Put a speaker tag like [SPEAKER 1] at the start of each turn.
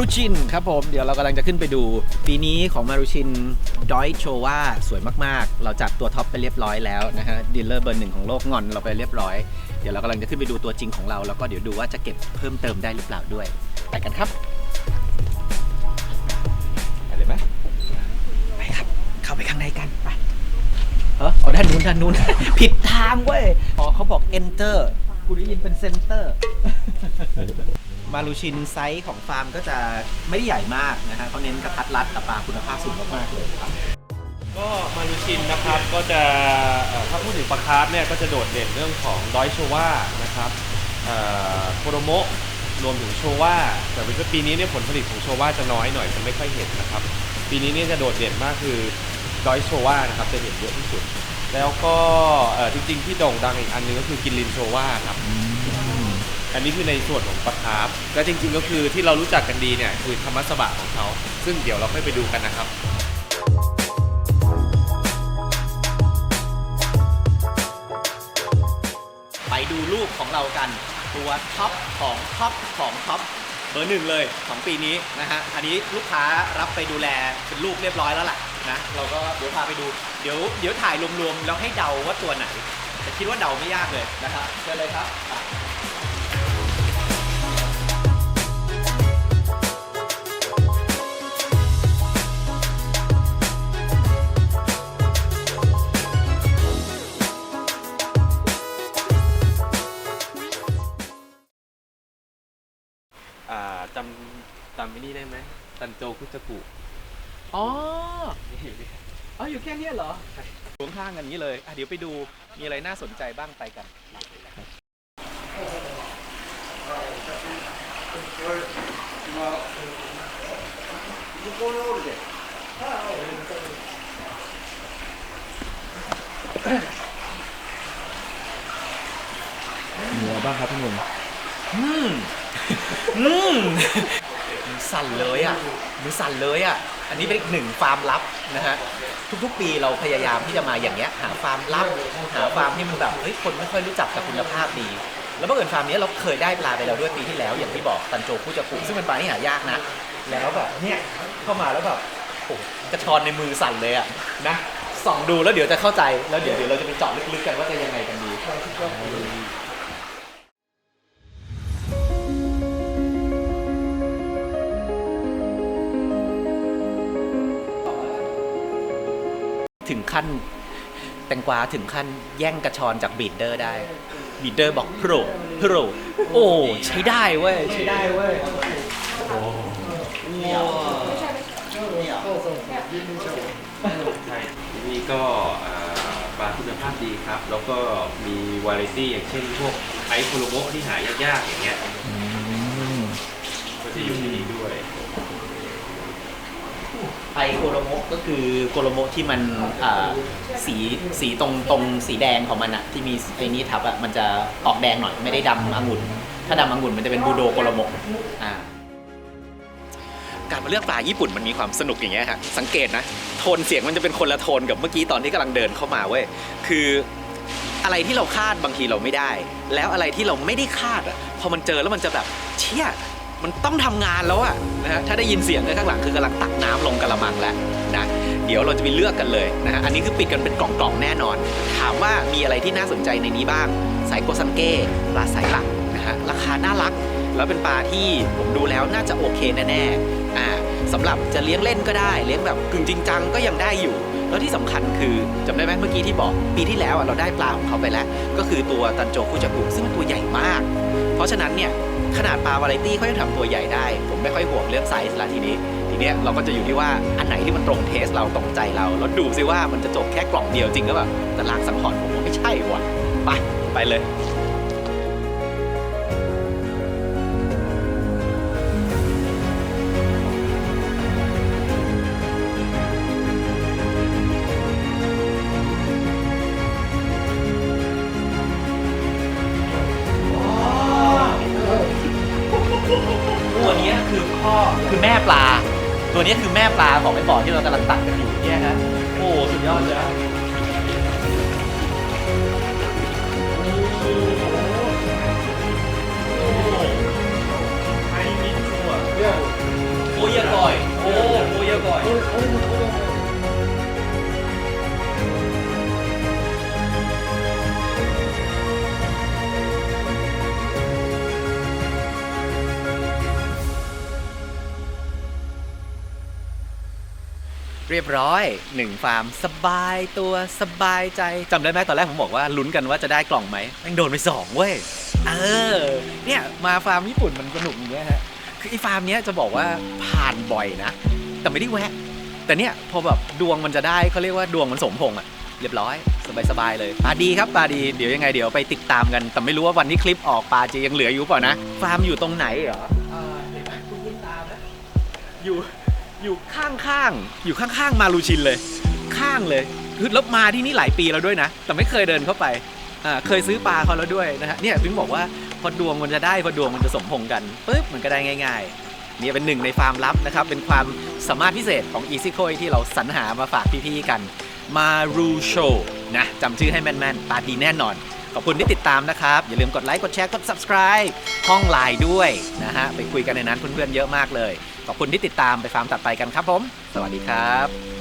[SPEAKER 1] มารุชินครับผม เดี๋ยวเรากำลังจะขึ้นไปดู ปีนี้ของมารุชินดอยโชว่าสวยมากๆ เราจัดตัวท็อปไปเรียบร้อยแล้วนะฮะดีลเลอร์เบอร์หนึ่งของโลกงอนเราไปเรียบร้อย เดี๋ยวเรากำลังจะขึ้นไปดูตัวจริงของเรา แล้วก็เดี๋ยวดูว่าจะเก็บเพิ่มเติมได้หรือเปล่าด้วย ไปกันครับไปเลยไหมไปครับ เข้าไปข้างในกันไปเออเอาด้านนู้นด้านนู้น ผิดทางเว้ยอ๋อเขาบอก enter กูได้ยินเป็น center มาลูชินไซส์ของฟาร์มก็จะไม่ได้ใหญ่มากนะฮะเขาเน้นกระทัดรัดแต่ปลาคุณภาพสูงมากๆเลยครับ
[SPEAKER 2] ก็มารูชินนะครับก็จะเอ่อถ้าพูดถึงปลาคาร์ฟเนี่ยก็จะโดดเด่นเรื่องของดอยโชว่านะครับเอ่อโคโรโมะรวมถึงโชว่าแต่ว่าปีนี้เนี่ยผลผลิตของโชว่าจะน้อยหน่อยจะไม่ค่อยเห็นนะครับ ปีนี้เนี่ยจะโดดเด่นมากคือดอยโชว่านะครับจะเห็นเยอะที่สุด แล้วก็เอ่อจริงๆที่โด่งดังอีกอันนึงก็คือกินลินโชว่าครับ อันนี้คือในส่วนของปลาคาร์ฟและจริงๆก็คือที่เรารู้จักกันดีเนี่ยคือธรรมสบะของเขา ซึ่งเดี๋ยวเราค่อยไปดูกันนะครับ
[SPEAKER 1] ไปดูลูกของเรากัน ตัวท็อปของท็อปของท็อปเบอร์หนึ่งเลยของปีนี้นะฮะอันนี้ลูกค้ารับไปดูแลเป็นลูกเรียบร้อยแล้วล่ะ นะเราก็เดี๋ยวพาไปดูเดี๋ยวเดี๋ยวถ่ายรวมๆแล้วให้เดาว่าตัวไหน แต่คิดว่าเดาไม่ยากเลยนะครับเชิญเลยครับ
[SPEAKER 2] จำจำไม่นี่ได้ไหมตันโจคุจกุ
[SPEAKER 1] อ๋ออ๋ออยู่แค่เนี้ยเหรอหวงข้างกันอย่างนี้เลยอะเดี๋ยวไปดูมีอะไรน่าสนใจบ้างไปกัน
[SPEAKER 3] มีอะไรบ้างครับพี่หนุ่ม
[SPEAKER 1] อืมอืมมือ สั่นเลยอะมือสั่นเลยอะอันนี้เป็นอีกหนึ่งฟาร์มลับนะฮะทุกๆ ปีเราพยายามที่จะมาอย่างเงี้ยหาฟาร์มลับหาฟาร์มที่มันแบบเฮ้ยคนไม่ค่อยรู้จักแต่คุณภาพดี แล้วบังเอิญฟาร์มนี้เราเคยได้ปลาไปแล้วด้วยปีที่แล้วอย่างที่บอกตันโจคู่จะกุซึ่งเป็นปลาที่หายากนะ แล้วแบบเนี่ยเข้ามาแล้วแบบโอ้โหกระชอนในมือสั่นเลยอะนะส่องดูแล้วเดี๋ยวจะเข้าใจแล้วเดี๋ยวเดี๋ยวเราจะไปเจาะลึกๆกันว่าจะยังไงกันดี ขั้นแตงกวาถึงขั้นแย่งกระชอนจากบีดเดอร์ได้บีดเดอร์บอกโปรโปรโอ้ใช้ได้เว้ยใช้ได้เว้ยโอ้ว้าว
[SPEAKER 2] ใช่ที่นี่ก็ปลาคุณภาพดีครับ แล้วก็มีวาไรตี้อย่างเช่นพวกไอซ์โคโลโมะที่หายากๆอย่างเงี้ยก็จะอยู่ที่นี่ด้วย
[SPEAKER 1] ไอโคโรโมะก็คือโคโรโมะที่มันอ่าสีสีตรงตรงสีแดงของมันอะที่มีไอ้นี้ทับอะมันจะออกแดงหน่อยไม่ได้ดำองุ่น ถ้าดำองุ่นมันจะเป็นบูโดโคโรโมะอ่าการมาเลือกปลาญี่ปุ่นมันมีความสนุกอย่างเงี้ยฮะสังเกตนะ โทนเสียงมันจะเป็นคนละโทนกับเมื่อกี้ตอนที่กำลังเดินเข้ามาเว้ยคืออะไรที่เราคาดบางทีเราไม่ได้ แล้วอะไรที่เราไม่ได้คาดอะพอมันเจอแล้วมันจะแบบเชี่ย มันต้องทำงานแล้วอะนะฮะถ้าได้ยินเสียงข้างหลังคือกำลังตักน้ำลงกระมังแล้วนะเดี๋ยวเราจะไปเลือกกันเลยนะฮะอันนี้คือปิดกันเป็นกล่องๆแน่นอน ถามว่ามีอะไรที่น่าสนใจในนี้บ้างสายโกซังเก้ปลาสายหลักนะฮะราคาน่ารัก แล้วเป็นปลาที่ผมดูแล้วน่าจะโอเคแน่ๆ อ่าสำหรับจะเลี้ยงเล่นก็ได้เลี้ยงแบบกึ่งจริงจังก็ยังได้อยู่ แล้วที่สำคัญคือจำได้ไหมเมื่อกี้ที่บอกปีที่แล้วอะเราได้ปลาของเขาไปแล้ว ก็คือตัวตันโจคุจักุซึ่งมันตัวใหญ่มาก เพราะฉะนั้นเนี่ยขนาดปลาวาไรตี้เขายังทำตัวใหญ่ได้ ผมไม่ค่อยห่วงเรื่องไซส์ละทีนี้ ทีเนี้ยเราก็จะอยู่ที่ว่าอันไหนที่มันตรงเทสเราตรงใจเราแล้วดูซิว่ามันจะจบแค่กล่องเดียวจริงก็แบบแต่ลางสังหรณ์ผมว่าไม่ใช่ว่ะไปไปเลย ตัวนี้คือแม่ปลาของไอ้บ่อที่เรากำลังตักกันอยู่เนี่ยฮะโอ้สุดยอดเลยอะ เรียบร้อยหนึ่งฟาร์มสบายตัวสบายใจจำได้ไหมตอนแรกผมบอกว่าลุ้นกันว่าจะได้กล่องไหมแม่งโดนไปสองเว้ยเออเนี่ยมาฟาร์มญี่ปุ่นมันสนุกอย่างเงี้ยฮะคือไอ้ฟาร์มเนี้ยจะบอกว่าผ่านบ่อยนะ แต่ไม่ได้แวะ แต่เนี่ยพอแบบดวงมันจะได้เขาเรียกว่าดวงมันสมพงษ์อะเรียบร้อย สบายๆเลยปลาดีครับปลาดีเดี๋ยวยังไงเดี๋ยวไปติดตามกัน แต่ไม่รู้ว่าวันนี้คลิปออกปลาจะยังเหลืออยู่เปล่านะ ฟาร์มอยู่ตรงไหนเหรออ่าเห็นไหมคุณคุณตามนะอยู่ อยู่ข้างๆอยู่ข้างๆมาลูชินเลย ข้างเลยคือแล้วมาที่นี่หลายปีแล้วด้วยนะ แต่ไม่เคยเดินเข้าไปอ่าเคยซื้อปลาเขาแล้วด้วยนะฮะเนี่ยถึงบอกว่าพอดวงมันจะได้พอดวงมันจะสมพงกันปุ๊บมันก็ได้ง่ายๆนี่เป็นหนึ่งในฟาร์มลับนะครับ เป็นความสามารถพิเศษของ Easy Koi ที่เราสรรหามาฝากพี่ๆกันมารูโชนะจำชื่อให้แม่นๆตาดีแน่นอน ขอบคุณที่ติดตามนะครับ อย่าลืมกดไลค์ กดแชร์ กด subscribe ห้องไลน์ด้วยนะฮะ ไปคุยกันในนั้นเพื่อนๆเยอะมากเลย ขอบคุณที่ติดตามไปฟาร์มตัดไปกันครับผม สวัสดีครับ